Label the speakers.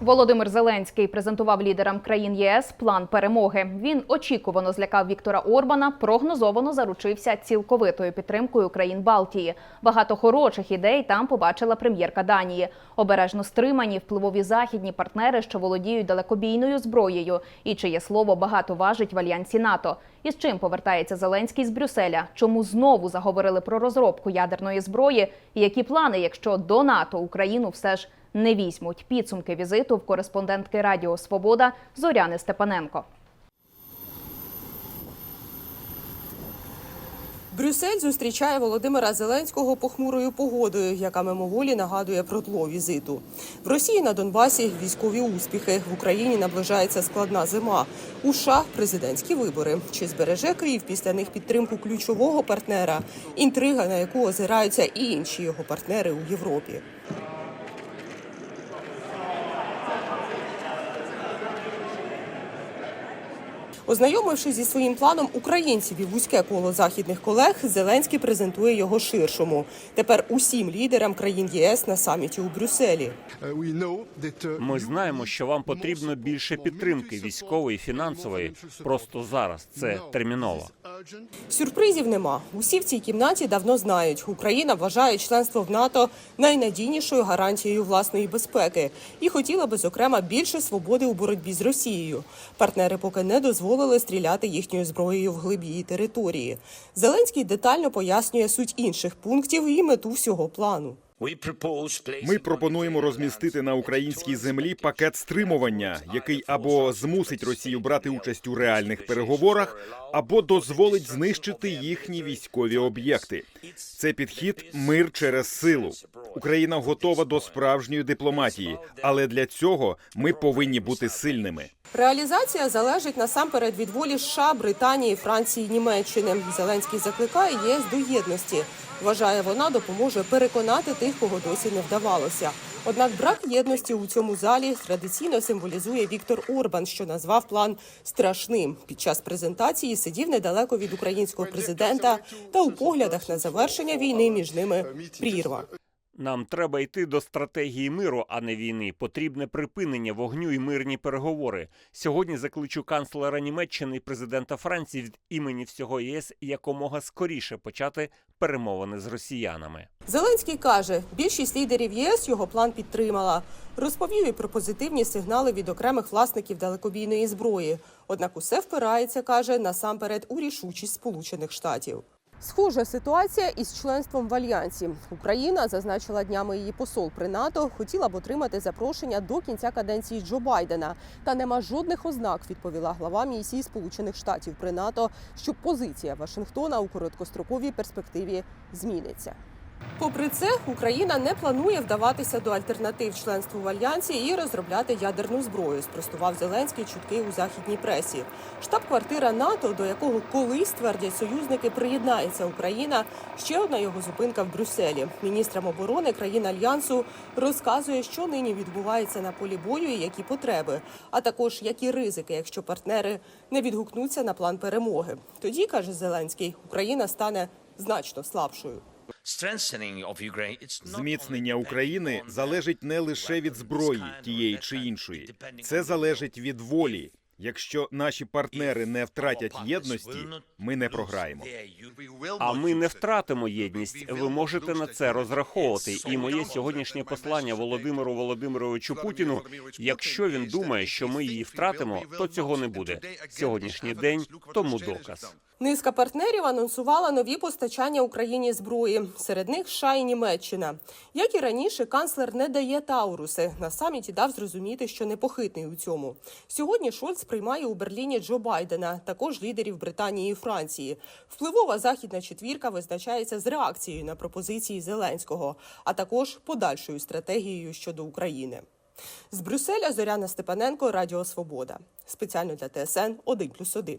Speaker 1: Володимир Зеленський презентував лідерам країн ЄС план перемоги. Він очікувано злякав Віктора Орбана, прогнозовано заручився цілковитою підтримкою країн Балтії. Багато хороших ідей там побачила прем'єрка Данії. Обережно стримані впливові західні партнери, що володіють далекобійною зброєю, і чиє слово багато важить в альянсі НАТО. І з чим повертається Зеленський з Брюсселя? Чому знову заговорили про розробку ядерної зброї? І які плани, якщо до НАТО Україну все ж не візьмуть підсумки візиту в кореспондентки Радіо Свобода Зоряни Степаненко.
Speaker 2: Брюссель зустрічає Володимира Зеленського похмурою погодою, яка мимоволі нагадує про тло візиту. В Росії на Донбасі військові успіхи. В Україні наближається складна зима. У США президентські вибори. Чи збереже Київ після них підтримку ключового партнера? Інтрига, на яку озираються і інші його партнери у Європі. Ознайомившись зі своїм планом українців і вузьке коло західних колег, Зеленський презентує його ширшому. Тепер усім лідерам країн єС на саміті у Брюсселі.
Speaker 3: Ми знаємо, що вам потрібно більше підтримки військової, фінансової. Просто зараз це терміново.
Speaker 2: Сюрпризів нема. Усі в цій кімнаті давно знають. Україна вважає членство в НАТО найнадійнішою гарантією власної безпеки і хотіла би, зокрема, більше свободи у боротьбі з Росією. Партнери поки не дозволили стріляти їхньою зброєю в глиб її території. Зеленський детально пояснює суть інших пунктів і мету всього плану.
Speaker 4: Ми пропонуємо розмістити на українській землі пакет стримування, який або змусить Росію брати участь у реальних переговорах, або дозволить знищити їхні військові об'єкти. Це підхід мир через силу. Україна готова до справжньої дипломатії, але для цього ми повинні бути сильними.
Speaker 2: Реалізація залежить насамперед від волі США, Британії, Франції, Німеччини. Зеленський закликає ЄС до єдності. Вважає, вона допоможе переконати тих, кого досі не вдавалося. Однак брак єдності у цьому залі традиційно символізує Віктор Орбан, що назвав план страшним. Під час презентації сидів недалеко від українського президента та у поглядах на завершення війни між ними прірва.
Speaker 3: Нам треба йти до стратегії миру, а не війни. Потрібне припинення вогню і мирні переговори. Сьогодні закличу канцлера Німеччини і президента Франції від імені всього ЄС якомога скоріше почати перемовини з росіянами.
Speaker 2: Зеленський каже, більшість лідерів ЄС його план підтримала. Розповів і про позитивні сигнали від окремих власників далекобійної зброї. Однак усе впирається, каже, насамперед у рішучість Сполучених Штатів. Схожа ситуація із членством в альянсі. Україна зазначила днями її посол при НАТО, хотіла б отримати запрошення до кінця каденції Джо Байдена. Та нема жодних ознак, відповіла глава місії Сполучених Штатів при НАТО, що позиція Вашингтона у короткостроковій перспективі зміниться. Попри це, Україна не планує вдаватися до альтернатив членству в альянсі і розробляти ядерну зброю. Спростував Зеленський чутки у західній пресі. Штаб-квартира НАТО, до якого колись твердять союзники, приєднається Україна. Ще одна його зупинка в Брюсселі. Міністрам оборони країн альянсу розказує, що нині відбувається на полі бою і які потреби, а також які ризики, якщо партнери не відгукнуться на план перемоги. Тоді каже Зеленський, Україна стане значно слабшою.
Speaker 4: Зміцнення України залежить не лише від зброї тієї чи іншої, це залежить від волі. Якщо наші партнери не втратять єдності, ми не програємо.
Speaker 3: А ми не втратимо єдність. Ви можете на це розраховувати. І моє сьогоднішнє послання Володимиру Володимировичу Путіну. Якщо він думає, що ми її втратимо, то цього не буде. Сьогоднішній день тому доказ.
Speaker 2: Низка партнерів анонсувала нові постачання Україні зброї. Серед них США і Німеччина. Як і раніше, канцлер не дає Тауруси. На саміті дав зрозуміти, що непохитний у цьому. Сьогодні Шольц приймає у Берліні Джо Байдена, також лідерів Британії і Франції. Впливова західна четвірка визначається з реакцією на пропозиції Зеленського, а також подальшою стратегією щодо України. З Брюсселя Зоряна Степаненко, Радіо Свобода. Спеціально для ТСН 1+,1.